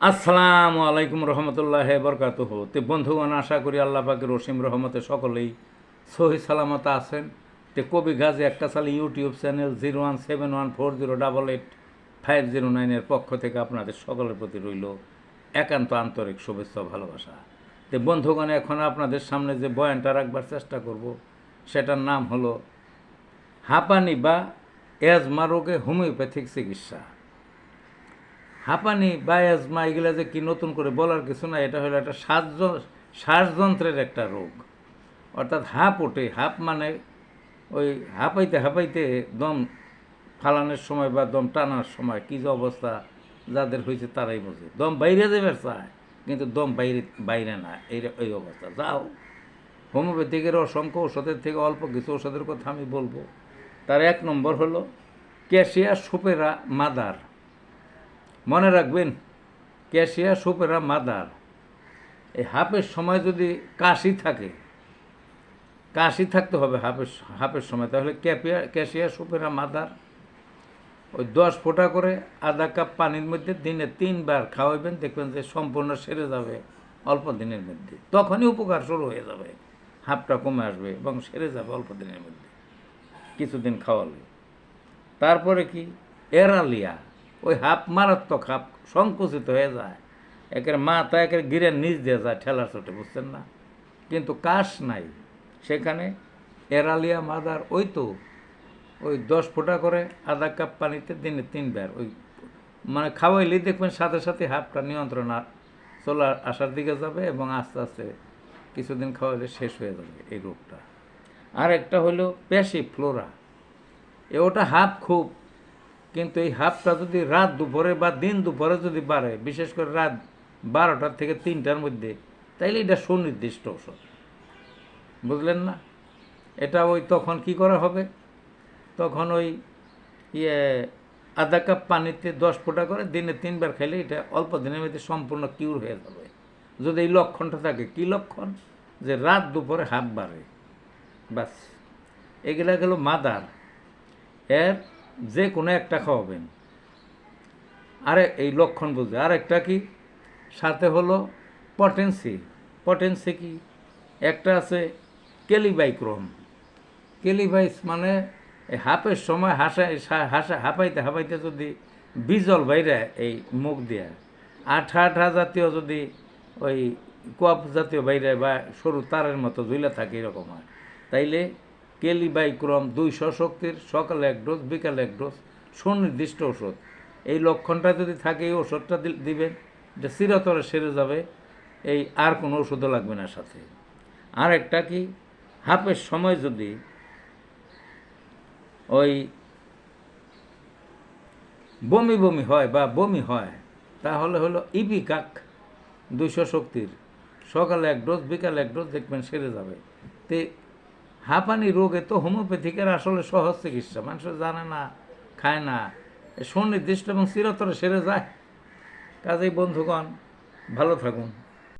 আসসালামু আলাইকুম রহমতুল্লাহ বরকাতুহ। তে বন্ধুগণ, আশা করি আল্লাহ পাকের রসিম রহমতে সকলেই সহি সালামত আছেন। তে কবি গাজী একটা সালে YouTube channel zero one seven one four zero double eight five zero নাইনের পক্ষ থেকে আপনাদের সকলের প্রতি রইল একান্ত আন্তরিক শুভেচ্ছা ভালোবাসা। তে বন্ধুগণ, এখন আপনাদের সামনে যে বয়ানটা রাখবার চেষ্টা করব, সেটার নাম হলো হাঁপানি বা এজমা রোগে হোমিওপ্যাথিক চিকিৎসা। হাঁপানি বা অ্যাজমা এগুলো যে কি নতুন করে বলার কিছু না এটা হলো একটা শ্বাস শ্বাসযন্ত্রের একটা রোগ। অর্থাৎ হাঁপ ওঠে, হাঁপ মানে ওই হাঁপাইতে হাঁপাইতে দম ফালানোর সময় বা দম টানার সময় কী যে অবস্থা, যাদের হয়েছে তারাই বোঝে। দম বাইরে যাবে চায়, কিন্তু দম বাইরে বাইরে না, এই এই অবস্থা। যাও, হোমিওপ্যাথিকের অসংখ্য ওষুধের থেকে অল্প কিছু ওষুধের কথা আমি বলব। তার এক নম্বর হলো ক্যাশিয়া সুপেরা মাদার। মনে রাখবেন ক্যাশিয়া সুপেরা মাদার। এই হাফের সময় যদি কাশি থাকে, কাশি থাকতে হবে হাফের হাফের সময়। তাহলে ক্যাপিয়া ক্যাশিয়া সুপেরা মাদার, ওই দশ ফোঁটা করে আধা কাপ পানির মধ্যে দিনে তিনবার খাওয়াবেন, দেখবেন যে সম্পূর্ণ সেরে যাবে অল্প দিনের মধ্যে। তখনই উপকার শুরু হয়ে যাবে। হাফটা কমে আসবে এবং সেরে যাবে অল্প দিনের মধ্যে, কিছুদিন খাওয়ালে। তারপরে কি? এরালিয়া। ওই হাফ মারাত্মক হাফ সংকুচিত হয়ে যায়। একের মাথা একের গিরে নিচ দিয়ে যায় ঠেলা চটে, বুঝছেন না? কিন্তু কাশ নাই। সেখানে এরালিয়া মাদার ওই তো, ওই দশ ফোঁটা করে আধা কাপ পানিতে দিনে তিনবার ওই মানে খাওয়াইলেই দেখবেন সাথে সাথে হাফটা নিয়ন্ত্রণ আ- চলে আসার দিকে যাবে এবং আস্তে আস্তে কিছুদিন খাওয়াইলে শেষ হয়ে যাবে এই রোগটা। আর একটা হলো পেশি ফ্লোরা। এ ওটা হাফ খুব কিন্তু এই হাফটা যদি রাত দুপুরে বা দিন দুপুরে যদি বাড়ে, বিশেষ করে রাত বারোটার থেকে তিনটার মধ্যে, তাইলে এটা সুনির্দিষ্ট ওষুধ বুঝলেন না? এটা ওই তখন কি করা হবে? তখন ওই ইয়ে আধা কাপ পানিতে দশ ফোঁটা করে দিনে তিনবার খেলে এটা অল্প দিনের মধ্যে সম্পূর্ণ কিউর হয়ে যাবে। যদি এই লক্ষণটা থাকে, কি লক্ষণ? যে রাত দুপুরে হাফ বাড়ে। বাস, এগুলা গেল মাদার। এর যে কোনো একটা খাওয়াবেন। আরে, এই লক্ষণ বুঝে আর একটা কি? সাথে হলো পটেন্সি। পটেন্সি কি? একটা আছে কেলিবাইক্রম। কেলিভাইস মানে এই হাফের সময় হাসা হাসা, হাঁপাইতে হাঁপাইতে যদি বিজল বাইরে এই মুখ দিয়া আঠা আঠা জাতীয় যদি ওই কোয়াপ জাতীয় বাইরে বা সরু তারের মতো ঝুলে থাকে এরকম হয়। তাইলে কেলিবাইক্রম দুইশো শক্তির, সকালে এক ডোজ, বিকালে এক ডোজ, সুনির্দিষ্ট ওষুধ এই লক্ষণটা যদি থাকে, এই ওষুধটা দিবেন এটা চিরতরে সেরে যাবে, এই আর কোনো ওষুধও লাগবে না সাথে। আর একটা কি, হাফের সময় যদি ওই বমি বমি হয় বা বমি হয়, তাহলে হলো ইপিকাক দুইশো শক্তির, সকালে এক ডোজ, বিকালে এক ডোজ, দেখবেন সেরে যাবে। তে হাঁপানি রোগে তো হোমিওপ্যাথিকের আসলে সহজ চিকিৎসা। মানুষ জানে না, খায় না। সুনির্দিষ্ট এবং চিরতরে সেরে যায়। কাজেই বন্ধুগণ, ভালো থাকুন।